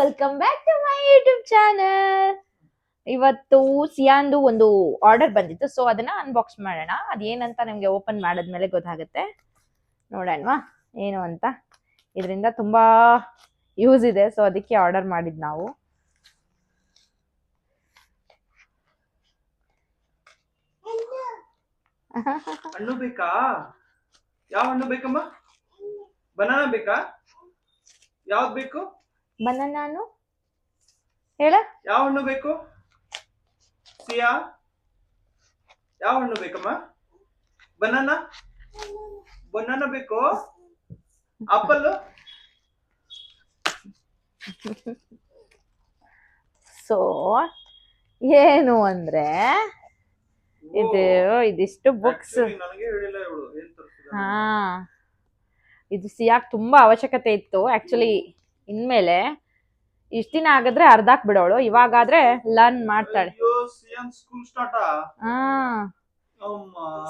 Welcome back to my YouTube channel ಇವತ್ತು ಸಿಯಾಂದು ಒಂದು ಆರ್ಡರ್ ಬಂದಿತ್ತು ಸೊ ಅದನ್ನ ಅನ್ಬಾಕ್ಸ್ ಮಾಡೋಣ. ಅದೇನಂತ ನಿಮ್ಗೆ ಓಪನ್ ಮಾಡಿದ್ಮೇಲೆ ಗೊತ್ತಾಗುತ್ತೆ. ನೋಡೋಣವಾ, ಏನು ಅಂತ. ಇದರಿಂದ ತುಂಬಾ ಯೂಸ್ ಇದೆ ಸೊ ಅದಕ್ಕೆ ಆರ್ಡರ್ ಮಾಡಿದ್ ನಾವು. ಹಣ್ಣು ಬೇಕಾ? ಯಾವ ಹಣ್ಣು ಬೇಕಮ್ಮ? ಬನಾನಾ ಬೇಕಾ? ಯಾವ್ದು ಬೇಕು? ಬನಾನು ಹೇಳ. ಯಾವ ಹಣ್ಣು ಬೇಕು? ಸಿಯಾ? ಯಾವ ಹಣ್ಣು ಬೇಕಮ್ಮ? ಬನಾನಾ? ಬನಾನಾ ಬೇಕು? ಆಪಲ್ ಸೊ ಏನು ಅಂದ್ರೆ ಇದು ಇದಿಷ್ಟು ಬುಕ್ಸ್ ಹಾ. ಇದು ಸಿಯಾಕ್ ತುಂಬಾ ಅವಶ್ಯಕತೆ ಇತ್ತು. ಆಕ್ಚುಲಿ ಇನ್ಮೇಲೆ ಇಷ್ಟ ದಿನ ಆಗಿದ್ರೆ ಅರ್ಧಾಕ್ ಬಿಡೋಳು. ಇವಾಗಾದ್ರೆ ಲರ್ನ್ ಮಾಡ್ತಾಳೆ.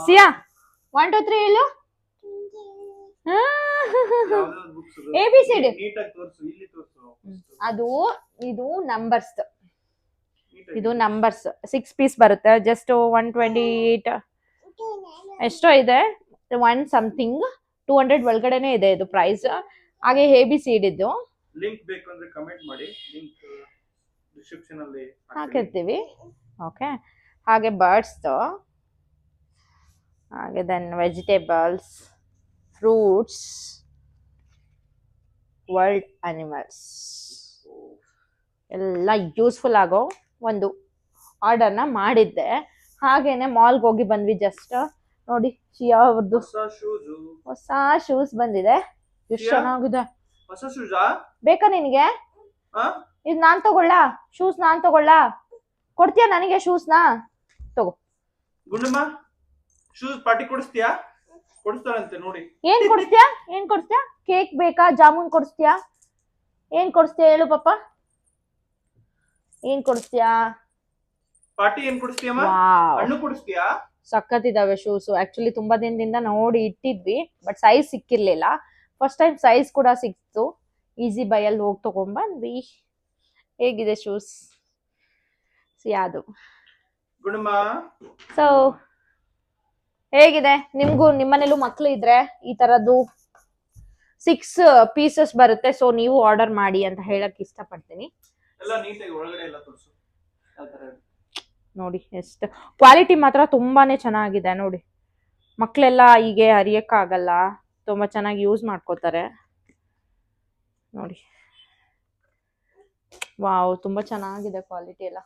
ಸಿಯಾ ಒನ್ ಟು ತ್ರೀ ಇಲ್ಲು ಎ ಬಿ ಸಿ ಡಿ ಅದು ಇದು ನಂಬರ್ಸ್ ಇದು ನಂಬರ್ಸ್ ಸಿಕ್ಸ್ ಪೀಸ್ ಬರುತ್ತೆ. ಜಸ್ಟ್ ಒನ್ ಟ್ವೆಂಟಿ ಏಟ್ ಎಷ್ಟೋ ಇದೆ? ಒನ್ ಸಮಥಿಂಗ್ ಟೂ ಹಂಡ್ರೆಡ್ ಒಳಗಡೆನೆ ಇದೆ ಇದು ಪ್ರೈಸ್ ಹಾಗೆ ಎ ಬಿ ಸೀಡ್ ಇದ್ದು ಲಿಂಕ್ ಬೇಕು ಅಂದ್ರೆ ಕಮೆಂಟ್ ಮಾಡಿ ಲಿಂಕ್ ಡಿಸ್ಕ್ರಿಪ್ಷನ್ ಅಲ್ಲಿ ಹಾಕಿರ್ತೀವಿ. ಓಕೆ ಹಾಗೆ ಬರ್ಡ್ಸ್ದು ಹಾಗೆ then vegetables fruits world animals ಎಲ್ಲ ಯೂಸ್ಫುಲ್ ಆಗೋ ಒಂದು ಆರ್ಡರ್ನ ಮಾಡಿದ್ದೆ. ಹಾಗೇನೆ ಮಾಲ್ಗೆ ಹೋಗಿ ಬಂದ್ವಿ ಜಸ್ಟ್ ನೋಡಿ ಶಿಯಾ ಅವ್ರದ್ದು ಹೊಸ ಶೂಸ್ ಹೊಸ ಶೂಸ್ ಬಂದಿದೆ. ಎಷ್ಟು ಚೆನ್ನಾಗಿದೆ. ಹೊಸ ಶೂಸಾ? ಬೇಕಾ ನಿನಗೆ? ಹಾ ಇದು ನಾನ್ ತಗೊಳ್ಳ? ಶೂಸ್ ನಾನ್ ತಗೊಳ್ಳ? ಕೊಡ್ತೀಯ ನನಗೆ ಶೂಸ್ನ? ಗುಂಡಮ್ಮ ಶೂಸ್ ಪಾರ್ಟಿ ಕೊಡಿಸ್ತೀಯಾ? ಕೊಡಿಸ್ತಾರಂತೆ ನೋಡಿ. ಏನ್ ಕೊಡಿಸ್ತೀಯ? ಏನ್ ಕೊಡಿಸ್ತೀಯ? ಕೇಕ್ ಬೇಕಾ? ಜಾಮೂನ್ ಕೊಡಿಸ್ತೀಯಾ? ಏನ್ ಕೊಡಿಸ್ತೀಯ ಹೇಳು ಪಾಪ. ಏನ್ ಕೊಡಿಸ್ತೀಯಾ? ಪಾರ್ಟಿ ಏನ್ ಕೊಡಿಸ್ತೀಯಮ್ಮ? ವಾವ್. ಹಣ್ಣು ಕೊಡಿಸ್ತೀಯಾ? ಸಖತ್ತಿದಾವೆ ಶೂಸ್. ಆಕ್ಚುಲಿ ತುಂಬಾ ದಿನದಿಂದ ನೋಡಿ ಇಟ್ಟಿದ್ವಿ ಬಟ್ ಸೈಜ್ ಸಿಕ್ಕಿರ್ಲಿಲ್ಲ. ಫಸ್ಟ್ ಟೈಮ್ ಸೈಜ್ ಕೂಡ ಸಿಕ್ತು. ಈಸಿ ಬೈಯಲ್ಲಿ ಹೋಗಿ ತಗೊಂಡ್ಬಂದ್ವಿ. ಹೇಗಿದೆ ಶೂಸ್ ಯಾವುದು ಸೊ ಹೇಗಿದೆ? ನಿಮ್ಗೂ ನಿಮ್ಮನೇಲೂ ಮಕ್ಳು ಇದ್ರೆ ಈ ತರದ್ದು ಸಿಕ್ಸ್ ಪೀಸಸ್ ಬರುತ್ತೆ. ಸೊ ನೀವು ಆರ್ಡರ್ ಮಾಡಿ ಅಂತ ಹೇಳಕ್ ಇಷ್ಟಪಡ್ತೀನಿ. ನೋಡಿ ಎಷ್ಟು ಕ್ವಾಲಿಟಿ ಮಾತ್ರ ತುಂಬಾನೇ ಚೆನ್ನಾಗಿದೆ. ನೋಡಿ ಮಕ್ಕಳೆಲ್ಲ ಹೀಗೆ ಹರಿಯಕ್ಕಾಗಲ್ಲ. ತುಂಬಾ ಚೆನ್ನಾಗಿ ಯೂಸ್ ಮಾಡ್ಕೋತಾರೆ. ನೋಡಿ. ವಾವ್ ತುಂಬ ಚೆನ್ನಾಗಿದೆ ಕ್ವಾಲಿಟಿ ಎಲ್ಲ.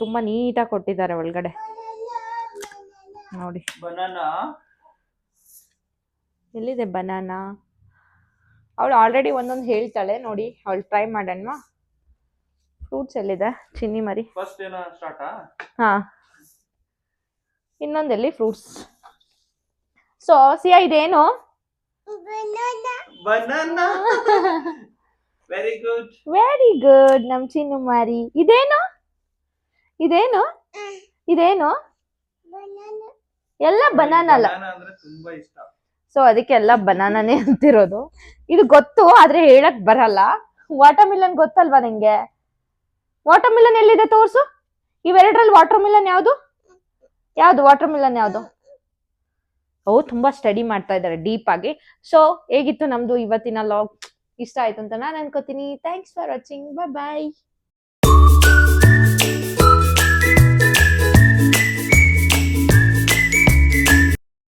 ತುಂಬ ನೀಟಾಗಿ ಕೊಟ್ಟಿದ್ದಾರೆ ಒಳಗಡೆ. ನೋಡಿ. ಬನಾನಾ ಎಲ್ಲಿದೆ ಬನಾನಾ ಅವಳು ಆಲ್ರೆಡಿ ಒಂದೊಂದು ಹೇಳ್ತಾಳೆ. ನೋಡಿ ಅವಳು ಟ್ರೈ ಮಾಡೋಣ ಫ್ರೂಟ್ಸ್ ಎಲ್ಲಿದೆ? ಚಿನ್ನಿ ಮರಿ. ಫಸ್ಟ್ ಏನೋ ಸ್ಟಾರ್ಟಾ ಹಾ. ಇನ್ನೊಂದೆಲ್ಲಿ? ಫ್ರೂಟ್ಸ್ ಸೊ ಸಿಯಾ ಇದೇನು? Banana very good very good ನಮ್ ಚಿನ್ನು ಮಾರಿ. ಇದೇನು? ಇದೇನು? ಇದೇನು? ಎಲ್ಲ ಬನಾನ ಅಲ್ಲ. ಬನಾನಾ ಅಂದ್ರೆ ತುಂಬಾ ಇಷ್ಟ. ಸೊ ಅದಕ್ಕೆಲ್ಲ ಬನಾನಾನೇ ಅಂತಿರೋದು. ಇದು ಗೊತ್ತು ಆದ್ರೆ ಹೇಳಕ್ ಬರಲ್ಲ. ವಾಟರ್ ಮಿಲನ್ ಗೊತ್ತಲ್ವಾ ನಿಂಗೆ? ವಾಟರ್ ಮಿಲನ್ ಎಲ್ಲಿದೆ ತೋರ್ಸು? ಇವೆರಡರಲ್ಲಿ ವಾಟರ್ ಮಿಲನ್ ಯಾವುದು? ಯಾವ್ದು ವಾಟರ್ ಮಿಲನ್ ಯಾವುದು? ಅವು ತುಂಬಾ ಸ್ಟಡಿ ಮಾಡ್ತಾ ಇದ್ದಾರೆ ಡೀಪ್ ಆಗಿ. ಸೊ ಹೇಗಿತ್ತು ನಮ್ದು ಇವತ್ತಿನ ಲಾಗ್ ಇಷ್ಟ ಆಯ್ತು ಅಂತ ನಾನು ಅನ್ಕೋತೀನಿ. Thanks for watching bye bye